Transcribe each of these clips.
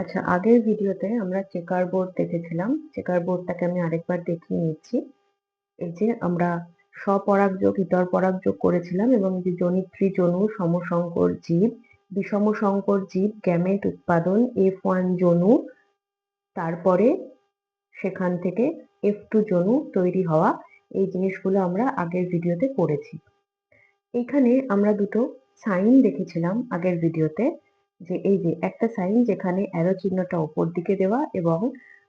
আচ্ছা আগের ভিডিওতে আমরা চেকার বোর্ড দেখেছিলাম। চেকার বোর্ডটাকে আমি আরেকবার দেখিয়ে নিচ্ছি। এই যে আমরা স্বপরাগ যোগ, ইতর পরাগ যোগ করেছিলাম এবং যে জনিত্রী জনু সমসংকর জীব বিষম সংকর জীব গ্যামেট উৎপাদন এফ ওয়ান জনু তারপরে সেখান থেকে এফ টু জনু তৈরি হওয়া এই জিনিসগুলো আমরা আগের ভিডিওতে পড়েছি এখানে আমরা দুটো সাইন দেখেছিলাম আগের ভিডিওতে। যে এই যে একটা সাইন যেখানে অ্যারো চিহ্নটা ওপর দিকে দেওয়া এবং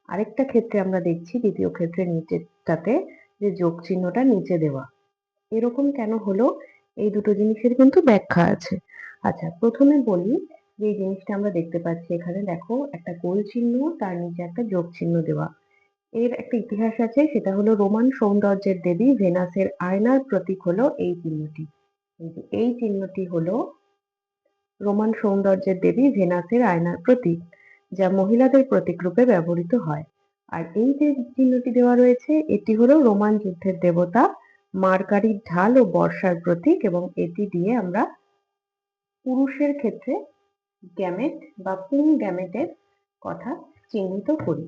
আরেকটা ক্ষেত্রে আমরা দেখছি দ্বিতীয় ক্ষেত্রে নিচেরটাতে যে যোগ চিহ্নটা নিচে দেওয়া। এরকম কেন হলো? এই দুটো জিনিসের কিন্তু ব্যাখ্যা আছে। আচ্ছা প্রথমে বলি যে জিনিসটা আমরা দেখতে পাচ্ছি এখানে, দেখো, একটা গোল চিহ্ন, তার নিচে একটা যোগ চিহ্ন দেওয়া। এর একটা ইতিহাস আছে, সেটা হলো রোমান সৌন্দর্যের দেবী ভেনাসের আয়নার প্রতীক হলো এই চিহ্নটি। এই চিহ্নটি হলো রোমান সৌন্দর্যের দেবী ভেনাসের আয়নার প্রতীক, যা মহিলাদের প্রতীক রূপে ব্যবহৃত হয়। আর এই যে চিহ্নটি দেওয়া রয়েছে, এটি হলো রোমান যুদ্ধের দেবতা মার্কারির ঢাল ও বর্ষার প্রতীক এবং এটি দিয়ে আমরা পুরুষের ক্ষেত্রে গ্যামেট বা পুং গ্যামেটের কথা চিহ্নিত করি।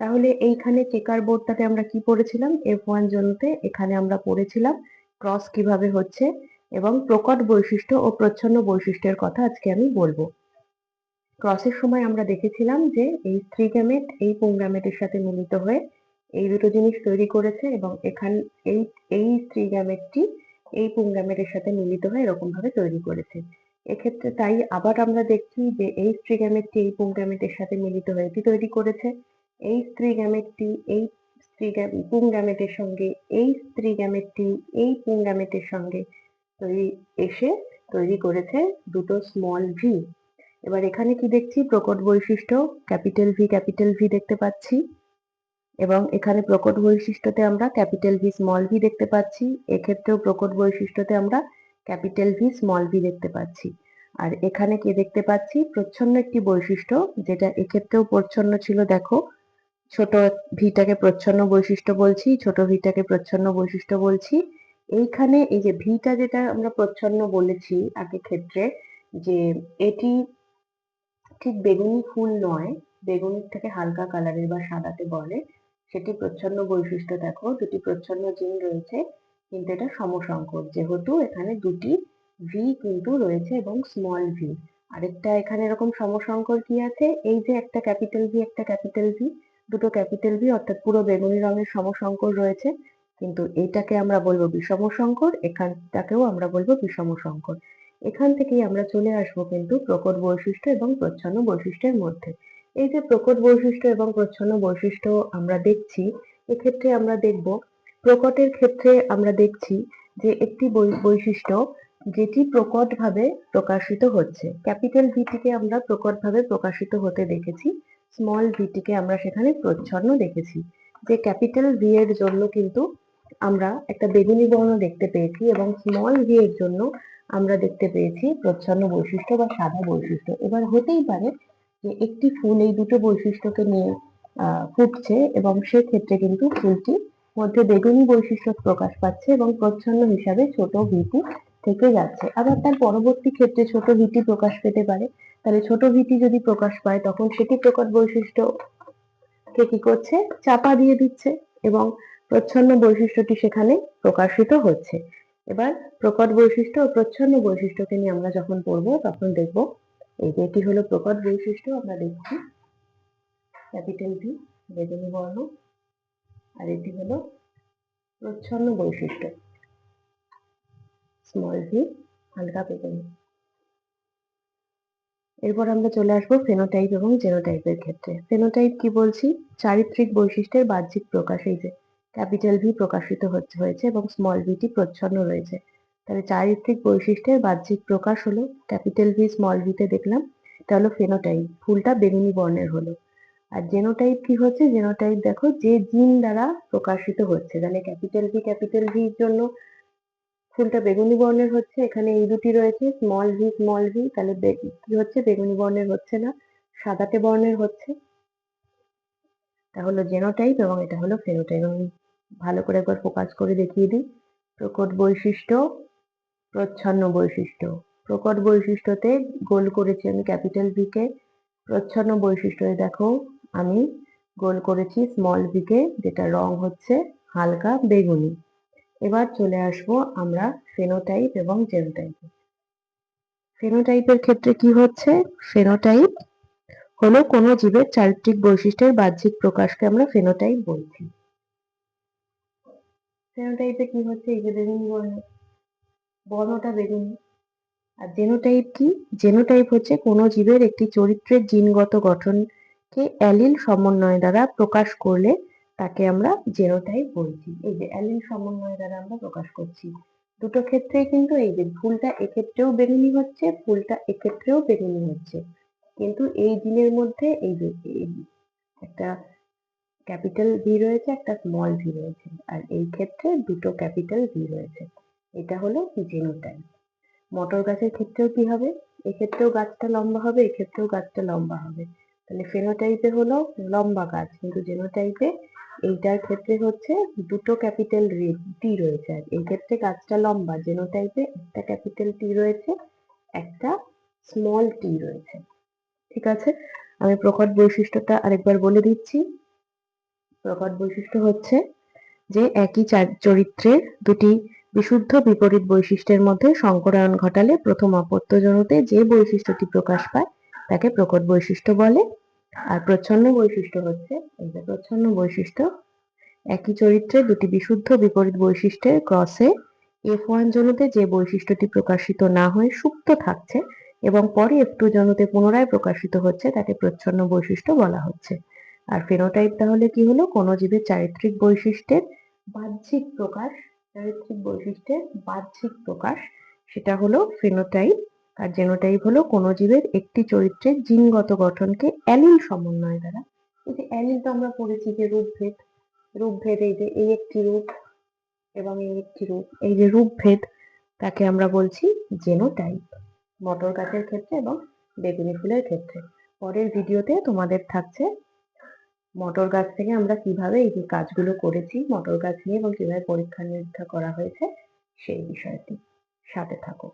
তাহলে এইখানে চেকার বোর্ডটাতে আমরা কি পড়েছিলাম? এফ ওয়ান জন্যতে এখানে আমরা পড়েছিলাম ক্রস কীভাবে হচ্ছে? এবং প্রকট বৈশিষ্ট্য ও প্রচ্ছন্ন বৈশিষ্ট্যের কথা আজকে আমি বলব। ক্রসের সময় আমরা দেখেছিলাম যে এই স্ত্রী গ্যামেট এই পুংগ্যামেটের সাথে মিলিত হয়ে এই দুটো জিনিস তৈরি করেছে এবং এখান, এই এই স্ত্রী গ্যামেটটি এই পুংগ্যামেটের সাথে মিলিত হয়ে এরকম ভাবে তৈরি করেছে। এক্ষেত্রে তাই আবার আমরা দেখছি যে এই স্ত্রী গ্যামেটটি এই পুংগ্যামেটের সাথে মিলিত হয়ে এটি তৈরি করেছে? এই স্ত্রী গ্যামেটটি এই স্ত্রী পুংগ্যামেটের সঙ্গে, এই স্ত্রী গ্যামেটটি এই পুংগ্যামেটের সঙ্গে তৈরি, এসে তৈরি করেছে দুটো স্মল ভি এবার এখানে কি দেখছি? প্রকট বৈশিষ্ট্য, ক্যাপিটাল ভি ক্যাপিটাল ভি দেখতে পাচ্ছি। এবং এখানে প্রকট বৈশিষ্ট্যতে আমরা ক্যাপিটাল ভি স্মল ভি দেখতে পাচ্ছি। এক্ষেত্রেও প্রকট বৈশিষ্ট্যতে আমরা ক্যাপিটাল ভি স্মল ভি দেখতে পাচ্ছি। আর এখানে কি দেখতে পাচ্ছি? প্রচ্ছন্ন একটি বৈশিষ্ট্য, যেটা এক্ষেত্রেও প্রচ্ছন্ন ছিল, দেখো। ছোট ভিটাকে প্রচ্ছন্ন বৈশিষ্ট্য বলছি, ছোট ভিটাকে প্রচ্ছন্ন বৈশিষ্ট্য বলছি। এইখানে এই যে ভিটা যেটা আমরা প্রচ্ছন্ন বলেছি আগে ক্ষেত্রে, যে এটি ঠিক বেগুনি ফুল নয়, বেগুনির থেকে হালকা কালারের বা সাদাতে বলে, সেটি প্রচ্ছন্ন বৈশিষ্ট্য দেখো, দুটি প্রচ্ছন্ন জিন রয়েছে, কিন্তু এটা সমসংকর যেহেতু এখানে দুটি ভি কিন্তু রয়েছে এবং স্মল ভি আরেকটা এখানে এরকম সমসংকর কি আছে? এই যে একটা ক্যাপিটাল ভি একটা ক্যাপিটাল ভি দুটো ক্যাপিটাল ভি অর্থাৎ পুরো বেগুনি রঙের সমসংকর রয়েছে। কিন্তু এটাকে আমরা বলব বিষম সংকর, এখানটাকেও আমরা বলব বিষম সংকর। এখান থেকেই আমরা চলে আসব কিন্তু প্রকট বৈশিষ্ট্য এবং প্রচ্ছন্ন বৈশিষ্ট্যের মধ্যে। এই যে প্রকট বৈশিষ্ট্য এবং প্রচ্ছন্ন বৈশিষ্ট্য আমরা দেখছি, এক্ষেত্রে আমরা দেখব, প্রকটের ক্ষেত্রে আমরা দেখছি যে একটি বৈশিষ্ট্য যেটি প্রকটভাবে প্রকাশিত হচ্ছে। ক্যাপিটাল ভিটিকে আমরা প্রকটভাবে প্রকাশিত হতে দেখেছি, স্মল ভিটিকে আমরা সেখানে প্রচ্ছন্ন দেখেছি। যে ক্যাপিটাল ভি এর জন্য কিন্তু আমরা একটা বেগুনি বর্ণ দেখতে পেয়েছি এবং স্মল ভি এর জন্য আমরা দেখতে পেয়েছি প্রচ্ছন্ন বৈশিষ্ট্য বা সাদা বৈশিষ্ট্য। এবার হতেই পারে যে একটি ফুল এই দুটো বৈশিষ্ট্যকে নিয়ে ফুটছে এবং সেক্ষেত্রে কিন্তু ফুলটি মধ্যে বেগুনি বৈশিষ্ট্য প্রকাশ পাচ্ছে এবং প্রচ্ছন্ন হিসাবে ছোট ভিটি থেকে যাচ্ছে। আবার তার পরবর্তী ক্ষেত্রে ছোট ভিটি প্রকাশ পেতে পারে। তাহলে ছোট ভিটি যদি প্রকাশ পায়, তখন সেটি প্রকট বৈশিষ্ট্য কে কি করছে? চাপা দিয়ে দিচ্ছে এবং প্রচ্ছন্ন বৈশিষ্ট্যটি সেখানে প্রকাশিত হচ্ছে। এবার প্রকট বৈশিষ্ট্য ও প্রচ্ছন্ন বৈশিষ্ট্যকে নিয়ে আমরা যখন পড়ব, তখন দেখব এই যে এটি হলো প্রকট বৈশিষ্ট্য, আমরা দেখছি ক্যাপিটাল ভি বেগুনি বর্ণ, আর এটি হলো প্রচ্ছন্ন বৈশিষ্ট্য। স্মল ভি হালকা বেগুনি এরপর আমরা চলে আসব ফেনোটাইপ এবং জেনোটাইপের ক্ষেত্রে। ফেনোটাইপ কি বলছি? চারিত্রিক বৈশিষ্ট্যের বাহ্যিক প্রকাশ, এই যে ক্যাপিটাল ভি প্রকাশিত হয়েছে এবং স্মল ভিটি প্রচ্ছন্ন রয়েছে। তাহলে চারিত্রিক বৈশিষ্ট্যের বাহ্যিক প্রকাশ হলো ক্যাপিটাল ভি স্মল ভিতে দেখলাম, এটা হলো ফেনোটাইপ ফুলটা বেগুনি বর্ণের হলো। আর জেনোটাইপ কি হচ্ছে? জেনোটাইপ দেখো যে জিন দ্বারা প্রকাশিত হচ্ছে, তাহলে ক্যাপিটাল ভি ক্যাপিটাল ভির জন্য ফুলটা বেগুনি বর্ণের হচ্ছে, এখানে এই দুটি রয়েছে স্মল ভি স্মল ভি তাহলে কি হচ্ছে? বেগুনি বর্ণের হচ্ছে না, সাদাটে বর্ণের হচ্ছে। এটা হলো জেনোটাইপ এবং এটা হলো ফেনোটাইপ ভালো করে একবার ফোকাস করে দেখিয়ে দিই। প্রকট বৈশিষ্ট্য, প্রচ্ছন্ন বৈশিষ্ট্য। প্রকট বৈশিষ্ট্যতে গোল করেছি আমি ক্যাপিটাল ভি কে। প্রচ্ছন্ন বৈশিষ্ট্য দেখো, আমি গোল করেছি স্মল বিকে যেটা রং হচ্ছে হালকা বেগুনি। এবার চলে আসব আমরা ফেনোটাইপ এবং জেনোটাইপে ফেনোটাইপের ক্ষেত্রে কি হচ্ছে? ফেনোটাইপ হলো কোনো জীবের চারিত্রিক বৈশিষ্ট্যের বাহ্যিক প্রকাশকে আমরা ফেনোটাইপ বলছি। ফেনোটাইপে কি হচ্ছে? এই যে বেগুনি বর্ণ, বর্ণটা বেগুনি। আর জেনোটাইপ কি? জেনোটাইপ হচ্ছে কোনো জীবের একটি চরিত্রের জিনগত গঠনকে অ্যালিল সমন্বয় দ্বারা প্রকাশ করলে তাকে আমরা জেনোটাইপ বলছি এই যে অ্যালিল সমন্বয় দ্বারা আমরা প্রকাশ করছি। দুটো ক্ষেত্রেই কিন্তু এই যে ফুলটা এক্ষেত্রেও বেগুনি হচ্ছে, ফুলটা এক্ষেত্রেও বেগুনি হচ্ছে। কিন্তু এই জিনের মধ্যে এই যে একটা ক্যাপিটাল ভি রয়েছে, একটা স্মল ভি রয়েছে। আর এই ক্ষেত্রে দুটো ক্যাপিটাল ভি রয়েছে। এটা হলো জেনোটাইপ মটর গাছের ক্ষেত্রেও কি হবে? এক্ষেত্রেও গাছটা লম্বা হবে, এক্ষেত্রেও গাছটা লম্বা হবে। তাহলে ফেনোটাইপে হলো লম্বা গাছ, কিন্তু জেনোটাইপে এইটার ক্ষেত্রে হচ্ছে দুটো ক্যাপিটাল টি রয়েছে। আর এই ক্ষেত্রে গাছটা লম্বা জেনোটাইপে একটা ক্যাপিটাল টি রয়েছে, একটা স্মল টি রয়েছে। ঠিক আছে? আমি প্রকট বৈশিষ্ট্যটা আরেকবার বলে দিচ্ছি। প্রকট বৈশিষ্ট্য হচ্ছে যে একই চার- চরিত্রের দুটি বিশুদ্ধ বিপরীত বৈশিষ্ট্যের মধ্যে সংকরায়ন ঘটালে প্রথম অপত্যজনতে যে বৈশিষ্ট্যটি প্রকাশ পায় তাকে প্রকট বৈশিষ্ট্য বলে। আর প্রচ্ছন্ন বৈশিষ্ট্য হচ্ছে, এই যে প্রচ্ছন্ন বৈশিষ্ট্য, একই চরিত্রে দুটি বিশুদ্ধ বিপরীত বৈশিষ্ট্যের ক্রসে এফ ওয়ান জনুতে যে বৈশিষ্ট্যটি প্রকাশিত না হয়ে সুপ্ত থাকছে এবং পরে এফ টু জনুতে পুনরায় প্রকাশিত হচ্ছে তাকে প্রচ্ছন্ন বৈশিষ্ট্য বলা হচ্ছে। আর ফেনোটাইপ তাহলে কি হলো? কোনো জীবের চারিত্রিক বৈশিষ্ট্যের বাহ্যিক প্রকাশ, চারিত্রিক বৈশিষ্ট্যের বাহ্যিক প্রকাশ, সেটা হলো ফেনোটাইপ আর জেনোটাইপ হলো কোনো জীবের একটি চরিত্রের জিনগত গঠনকে অ্যালিল সমন্বয় দ্বারা। এই যে অ্যালিল তো আমরা পড়েছি যে রূপভেদ রূপভেদ এই যে এই একটি রূপ এবং এই একটি রূপ। এই যে রূপভেদ, তাকে আমরা বলছি জেনোটাইপ মটর গাছের ক্ষেত্রে এবং বেগুনি ফুলের ক্ষেত্রে। পরের ভিডিওতে তোমাদের থাকছে মটর গাছ থেকে আমরা কীভাবে এই যে কাজগুলো করেছি, মটর গাছ নিয়ে এবং কীভাবে পরীক্ষা নিরীক্ষা করা হয়েছে, সেই বিষয়টি সাথে থাকো